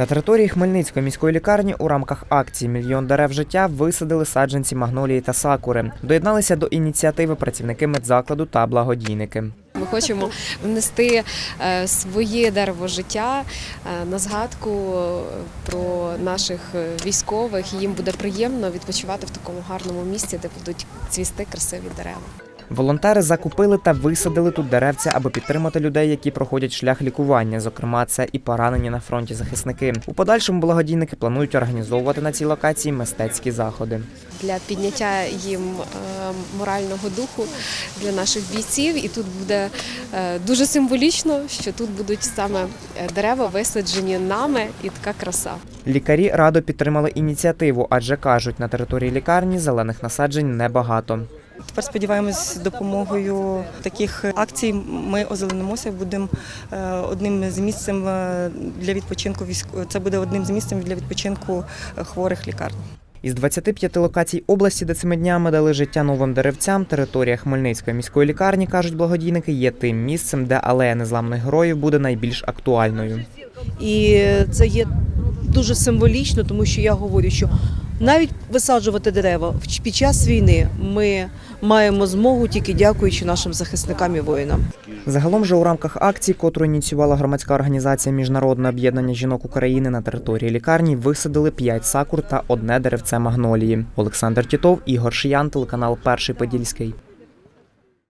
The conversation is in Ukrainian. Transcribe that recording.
На території Хмельницької міської лікарні у рамках акції Мільйон дерев життя висадили саджанці магнолії та сакури. Доєдналися до ініціативи працівники медзакладу та благодійники. Ми хочемо внести е, своє дерево життя е, на згадку е, про наших військових. Їм буде приємно відпочивати в такому гарному місці, де будуть цвісти красиві дерева. Волонтери закупили та висадили тут деревця, аби підтримати людей, які проходять шлях лікування. Зокрема, це і поранені на фронті захисники. У подальшому благодійники планують організовувати на цій локації мистецькі заходи. Для підняття їм е, морального духу для наших бійців. І тут буде е, дуже символічно, що тут будуть саме е, дерева висаджені нами, і така краса. Лікарі радо підтримали ініціативу, адже кажуть, на території лікарні зелених насаджень небагато. Тепер сподіваємось, з допомогою таких акцій ми озеленимося. Будемо е, одним з місцем е, для відпочинку військ- Це буде одним з місцем для відпочинку е, хворих лікарень. Із 25 локацій області, де цими днями дали життя новим деревцям, територія Хмельницької міської лікарні, кажуть благодійники, є тим місцем, де алея незламних героїв буде найбільш актуальною. І це є дуже символічно, тому що я говорю, що навіть висаджувати дерева під час війни ми маємо змогу тільки дякуючи нашим захисникам і воїнам. Загалом же у рамках акції, котру ініціювала громадська організація Міжнародне об'єднання жінок України на території лікарні, висадили 5 сакур та одне деревце магнолії. Олександр Тітов, Ігор Шиян, телеканал Перший Подільський.